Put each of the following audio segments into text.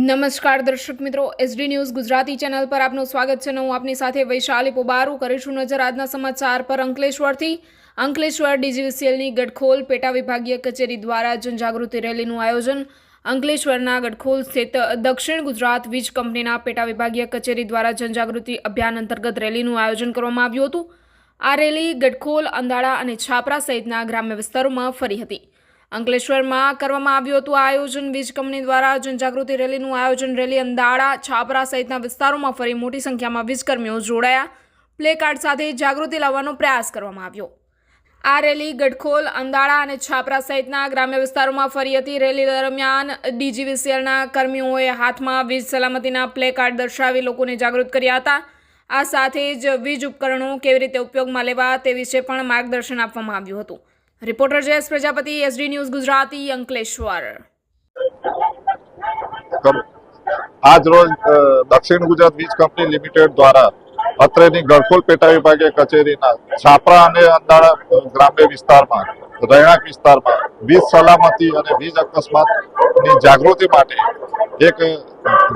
નમસ્કાર દર્શક મિત્રો એસડી ન્યૂઝ ગુજરાતી ચેનલ પર આપનું સ્વાગત છે હું આપની સાથે વૈશાલી પોબારું કરીશું નજર આજના સમાચાર પર અંકલેશ્વરથી. અંકલેશ્વર ડીજીવીસીએલની ગઢખોલ પેટા વિભાગીય કચેરી દ્વારા જનજાગૃતિ રેલીનું આયોજન. અંકલેશ્વરના ગઢખોલ સ્થિત દક્ષિણ ગુજરાત વીજ કંપનીના પેટા વિભાગીય કચેરી દ્વારા જનજાગૃતિ અભિયાન અંતર્ગત રેલીનું આયોજન કરવામાં આવ્યું હતું. આ રેલી ગઢખોલ, અંદાળા અને છાપરા સહિતના ગ્રામ્ય વિસ્તારોમાં ફરી હતી. અંકલેશ્વરમાં કરવામાં આવ્યું હતું. આ આયોજન વીજ કંપની દ્વારા જનજાગૃતિ રેલીનું આયોજન. રેલી અંદાળા, છાપરા સહિતના વિસ્તારોમાં ફરી મોટી સંખ્યામાં વીજકર્મીઓ જોડાયા. પ્લે કાર્ડ સાથે જાગૃતિ લાવવાનો પ્રયાસ કરવામાં આવ્યો. આ રેલી ગઢખોલ, અંદાળા અને છાપરા સહિતના ગ્રામ્ય વિસ્તારોમાં ફરી હતી. રેલી દરમિયાન ડીજીવીસીએલના કર્મીઓએ હાથમાં વીજ સલામતીના પ્લે કાર્ડ દર્શાવી લોકોને જાગૃત કર્યા હતા. આ સાથે જ વીજ ઉપકરણો કેવી રીતે ઉપયોગમાં લેવા તે વિશે પણ માર્ગદર્શન આપવામાં આવ્યું હતું. Reporter Jayesh Prajapati, SD news Gujarati, Ankleshwar. આજ દક્ષિણ ગુજરાત વીજ કંપની લિમિટેડ દ્વારા અત્રેની ગળખોલ પેટા વિભાગે કચેરીના છાપરા અને અંદાળા ગ્રામ્ય વિસ્તારમાં, રહેણાંક વિસ્તારમાં વીજ સલામતી અને વીજ અકસ્માતની જાગૃતિ માટે એક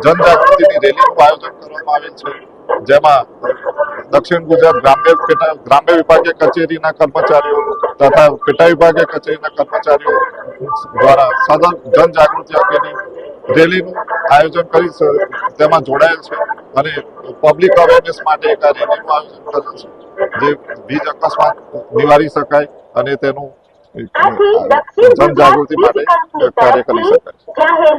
જનજાગૃતિની રેલીનું આયોજન કરવામાં આવેલ છે, જેમાં દક્ષિણ ગુજરાત ગ્રામ્ય ગ્રામ્ય વિભાગીય કચેરીના કર્મચારીઓ તથા પેટા વિભાગે કચેરીના કર્મચારીઓ દ્વારા સઘન જનજાગૃતિ અંગેની રેલીનું આયોજન કરી તેમાં જોડાયેલ છે અને પબ્લિક અવેરનેસ માટે એક આ રેલીનું આયોજન કરેલ છે જે વીજ અકસ્માત નિવારી શકાય અને તેનું જનજાગૃતિ માટે કાર્ય કરી શકાય